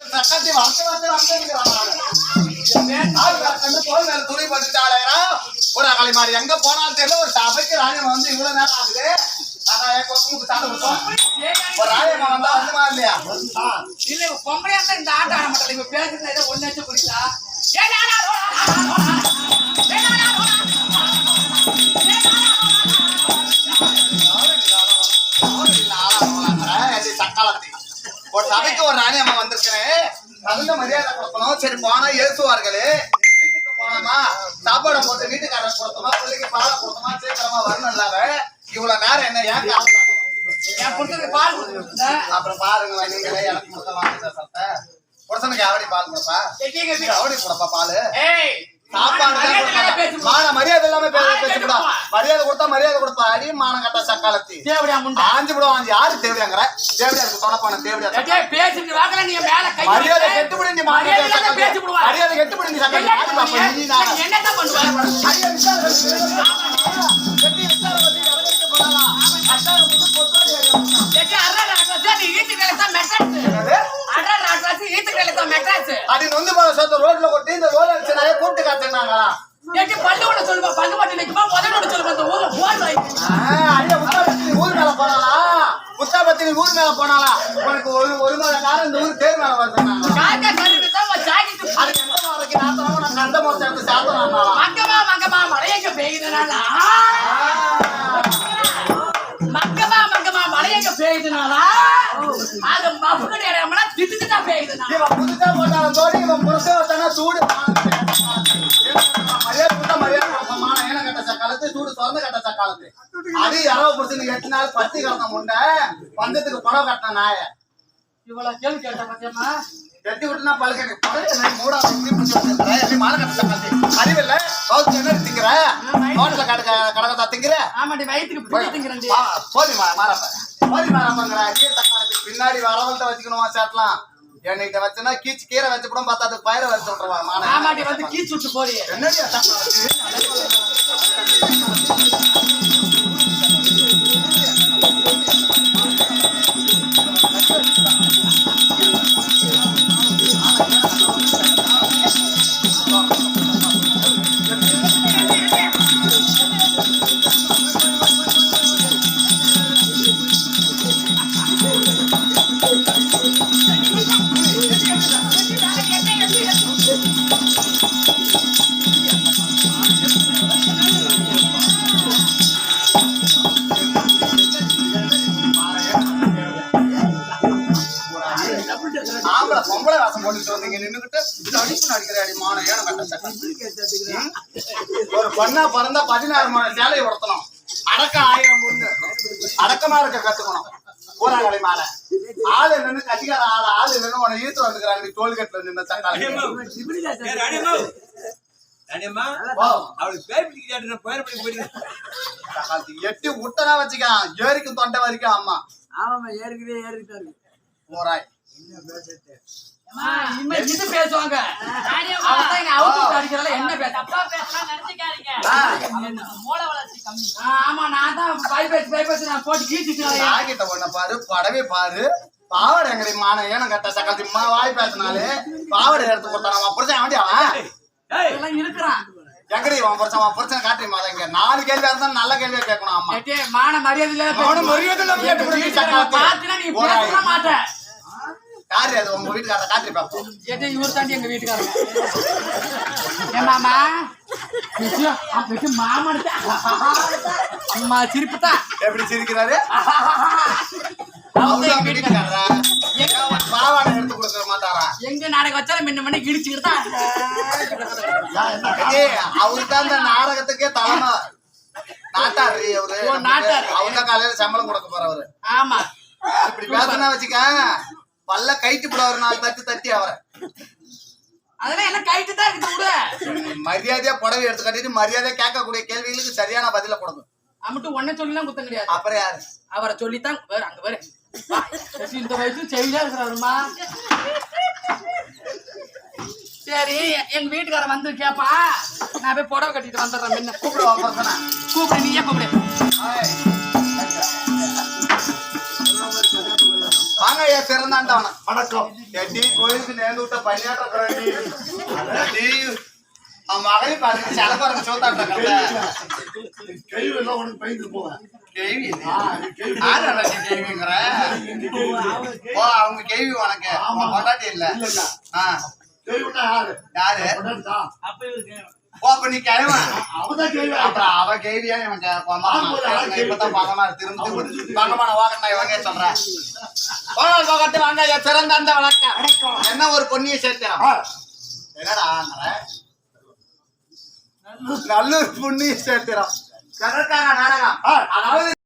சக்கத்தி வளர்த்து வளர்த்து வளர்த்துங்கிறான் தோல் மேல துணி பட்டுட்டாளேரா ஒரு அகலை மாதிரி எங்க போனாலும் தெரியல ஒரு சபைக்கு ராணியம்மா வந்து இவ்வளவு நேரம் ஆகுது. ஒரு வந்தா வந்துமா இல்லையா? இல்ல பொம்பளையா இருந்தா இந்த ஆட்டம் ஆட மாட்டாங்க இப்ப பேசுறது ஒண்ணு வச்சு குடிச்சா? சபைக்கு ஒரு ராணி அம்மா வந்திருக்கிறேன் தகுந்த மரியாதை கொடுக்கணும். சரி போனா ஏசுவார்களே. வீட்டுக்கு போனோமா? சாப்பாடு போட்டு வீட்டுக்காரர் கொடுத்தோமா? பிள்ளைக்கு பாலை கொடுத்தோமா? சீக்கிரமா வரணும் இல்லாத இவ்வளவு நேரம் என்ன ஏன் காசு? என் பொறுத்தவரை பால் கொடுத்துருந்தா அப்புறம் பாருங்க நீங்களே எனக்கு கொடுத்த வாங்க சத்த புருஷனுக்கு எவடி பால் கொடுப்பா? எவடி கொடுப்பா பால்? மான மரியாதை இல்லாம பேச ஆ, பேசக்கூடாது. கேட்டுப்பா. மரியாதை கொடுத்தா மரியாதை கொடுப்பா. அடி மானம் கட்ட சக்காலத்தி. தேவடியா முண்டா. ஆஞ்சு விடுவான் யாரு தேவையாங்கிற தேவையா இருக்கு தொலைப்பான தேவையா ஏய் பேசிட்டு வாக்கல நீ மேல கை மரியாதை நீ மரியாதை பேசி விடுவா மரியாதை நீ யாரு நீ? நானா? நீ பண்ணுவ? விசாரணை கட்டி விசாரணை பண்ணி பொத்தோடி ஏறியா? ராட்ராஸ் நீ தான் மெட்ராஸ் அடி நொந்து போன சொத்த ரோட்ல கொட்டி இந்த ரோல வச்சு நிறைய கூப்பிட்டு காத்துனாங்களா பல்லோட சொல்லுவா பல்லு முதலோட சொல்லுவா ஊர்ல உத்தாபத்தி ஊர் மேல போனாளா? உத்தாபத்தி ஊர் மேல போனாளா? உனக்கு ஒரு ஒரு மாத காலம் இந்த ஊர் பேர் மேல வருதுனாங்க காக்கா கழுவிட்டு தான் உன் ஜாக்கெட் அது எந்த நாளைக்கு நாத்தமா நான் கண்ட மோசம் எடுத்து சாப்பிடலாமா மங்கமா மங்கமா மழை எங்க பெய்யுதுனால நேரம்னா திட்டுக்கு தான் பெய்யுதுனா இவன் புதுசா போட்டாலும் தோடி இவன் புதுசா வச்சானா சூடு. மரியாதை கொடுத்தா மரியாதை கொடுப்போமா ஏன கட்ட சக்காலத்து சூடு திறந்து கட்ட சக்காலத்து. அது இரவு புடிச்சு எட்டு நாள் பத்தி கலந்த முண்டை பந்தத்துக்கு பணம் கட்டின நாய. இவ்வளவு கேள்வி கேட்ட பத்தியமா கட்டி விட்டுனா பழுக்க பழுக்க மூடா சுத்தி பிடிச்சி வச்சிருக்கிற எப்படி மான கட்ட அறிவில்ல? பௌத்து என்ன திங்கிற? ஹோட்டல கடக்க கடக்கத்தா திங்கிற? ஆமாடி வயிற்றுக்கு பிடி திங்கிறேன் போதி மாறப்ப. மாறப்பங்கிற அதே தக்காளத்துக்கு பின்னாடி வரவன்ட்ட வச்சுக்கணுமா சாட்டலாம் என்கிட்ட வச்சுனா கீச்சு கீரை வச்சு கூட பார்த்தா அது பயிரை வச்சு விட்டுருவா மான. ஆமாடி வந்து கீச்சு விட்டு போறியே. என்னடி பொம்பளை வாசம் போட்டுட்டு வந்தீங்க? அடிப்பு நடிக்கிற அடி? ஒரு பொண்ணா பிறந்தா பதினாறு மணி சேலையை உடுத்தணும். அடக்கம் ஆயிரம் பொண்ணு. அடக்கமா இருக்க கத்துக்கணும். ஊராங்கலை மாலை? ஆளு நின்னு கட்டிக்கார ஆளு ஆளு நின்னு உன வந்துக்கிறாங்க. நீ நின்ன எட்டி விட்டனா வச்சுக்கான் ஏரிக்கும் தொண்டை வரைக்கும் அம்மா. ஆமாமா ஏற்கனவே ஏறிட்டாரு போராய் அம்மா, இனிமே இது பேசுவாங்க. என்ன ஆமா நான் தான் பை பேசி பை பேசி நான் போட்டு பாரு படவே பாரு. பாவாடை எங்கடி மான ஏனம் கட்ட சக்கத்தி மா வாய் பேசினாலே பாவாடை எடுத்து கொடுத்தான் அவன் புரிச்சா அவன் எல்லாம் இருக்கிறான். எங்கடி அவன் புரிச்சா அவன் புரிச்சா இங்க. நாலு கேள்வியா இருந்தா நல்ல கேள்வியா கேட்கணும் அம்மா. ஏட்டே, மான மரியாதை மரியாதை நீ. யாரு அது? உங்க வீட்டுக்காரரை பாப்போம். ஏட்டே, இவரு தாண்டி எங்க வீட்டுக்காரங்க. மாமா, மாமானுக்கு. அம்மா சிரிப்பு தான் எப்படி சிரிக்கிறாரு? பாவாடை எடுத்து கொடுக்க மாட்டாரா எங்க நாடகம் வச்சாலும் முன்ன மணி கிழிச்சுக்கிட்டு தான் ஏய் அவரு தான் இந்த நாடகத்துக்கே தலைமை. நாட்டாரு அவரு ஓ, நாட்டாரு. அவங்க காலையில சம்பளம் கொடுக்க போறவரு. ஆமா. இப்படி பேசினா வச்சுக்க பல்ல கைட்டு போடுவாரு நாலு தட்டி தட்டி அவரை. அதெல்லாம் எல்லாம் கைட்டு தான் இருக்குது விடு மரியாதையா புடவை எடுத்து கட்டிட்டு மரியாதையா கேட்கக்கூடிய கேள்விகளுக்கு சரியான பதில கொடுக்கும் அம்மட்டு ஒன்ன சொல்லலாம் குத்தம் கிடையாது. அப்புறம் யாரு? அவரை சொல்லித்தான் வேற அங்க வேற. இந்த வயசு செய்தியா இருக்கிறாருமா சரி எங்க வீட்டுக்காரன் வந்து கேப்பா நான் போய் புடவை கட்டிட்டு வந்துடுறேன் முன்ன. கூப்பிடுவா கூப்பிடு நீயே கூப்பிடு. வாங்க ஐயா சிறந்தாண்டவன வணக்கம். எட்டி கோயிலுக்கு நேர்ந்து விட்ட பையனாட்டம் அவன் மகளையும் பாருங்க சலப்பரம் சோத்தாட்டம் கட்ட கேள்வி எல்லாம் உனக்கு பயந்து போவேன். கேள்வி ஆ, நீ கேள்வி யாரு அண்ணாச்சி கேள்விங்கிற? ஓ அவங்க கேள்வி. உனக்கு. உன் பொண்டாட்டி இல்ல. ஆ. யாரு? யாரு. அப்ப நீ கிழமை அவதான் கேள்வி அப்புறம் அவ கேள்வியா? இவன் இப்பதான் திரும்ப பகமான இவங்க சொல்றேன் போனால் போகட்டு வாங்க. ஐயா, சிறந்த அந்த வணக்கம். என்ன ஒரு பொன்னியை சேர்த்திரம் ஆ, என்னடாங்கிற நல்ல பொன்னியை சேர்த்திரம் கதற்காக நாடகம். அதாவது